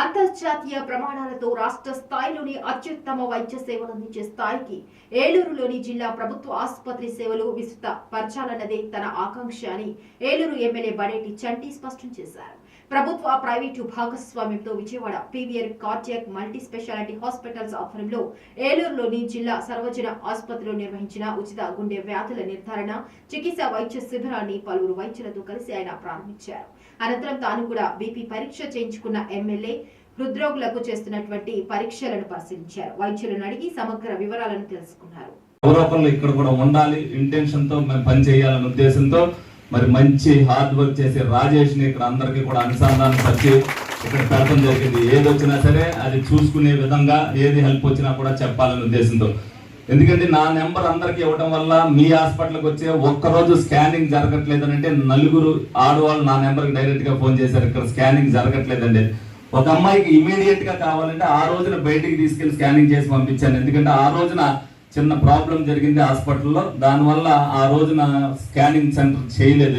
అంతర్జాతీయ ప్రమాణాలతో రాష్ట్ర స్థాయిలోని అత్యుత్తమ వైద్య సేవలు అందించే స్థాయికి ఏలూరులోని జిల్లా ప్రభుత్వ ఆసుపత్రి సేవలు విస్తృత పరచాలన్నదే తన ఆకాంక్ష అని ఏలూరు ఎమ్మెల్యే బడేటి చంటి స్పష్టం చేశారు. ప్రభుత్వ ప్రైవేటు భాగస్వామ్యంతో Vijayawada PVR cardiac multi speciality hospitals ఆధ్వర్యంలో ఏలూరులోని జిల్లా సర్వజన ఆసుపత్రిలో నిర్వహించిన ఉచిత గుండె వ్యాధుల నిర్ధారణ చికిత్స వైద్య శిబిరాన్ని పలువురు వైద్యులతో కలిసి ఆయన ప్రారంభించారు. అనంతరం తాను కూడా బీపీ పరీక్ష చేయించుకున్న ఎమ్మెల్యే హృద్రోగులకు చేస్తున్నటువంటి పరీక్షలను పరిశీలించారు. వైద్యులను అడిగి సమగ్ర వివరాలను తెలుసుకున్నారు. ఇక్కడ కూడా ఉండాలి. ఇంటెన్షన్తో మేము పని చేయాలనే ఉద్దేశంతో మరి మంచి హార్డ్ వర్క్ చేసే రాజేష్ని ఇక్కడ అందరికీ కూడా అనుసంధానం పరిచి ఇక్కడ పెట్టడం జరిగింది. ఏది వచ్చినా సరే అది చూసుకునే విధంగా ఏది హెల్ప్ వచ్చినా కూడా చెప్పాలనే ఉద్దేశంతో. ఎందుకంటే నా నెంబర్ అందరికి ఇవ్వడం వల్ల మీ హాస్పిటల్కి వచ్చే ఒక్కరోజు స్కానింగ్ జరగట్లేదు అంటే నలుగురు ఆడవాళ్ళు నా నెంబర్కి డైరెక్ట్గా ఫోన్ చేశారు. ఇక్కడ స్కానింగ్ జరగట్లేదండి. ఒక అమ్మాయికి ఇమీడియట్గా కావాలంటే ఆ రోజున బయటికి తీసుకెళ్ళి స్కానింగ్ చేసి పంపించాను. ఎందుకంటే ఆ రోజున చిన్న ప్రాబ్లం జరిగింది హాస్పిటల్లో. దానివల్ల ఆ రోజున స్కానింగ్ సెంటర్ చేయలేదు.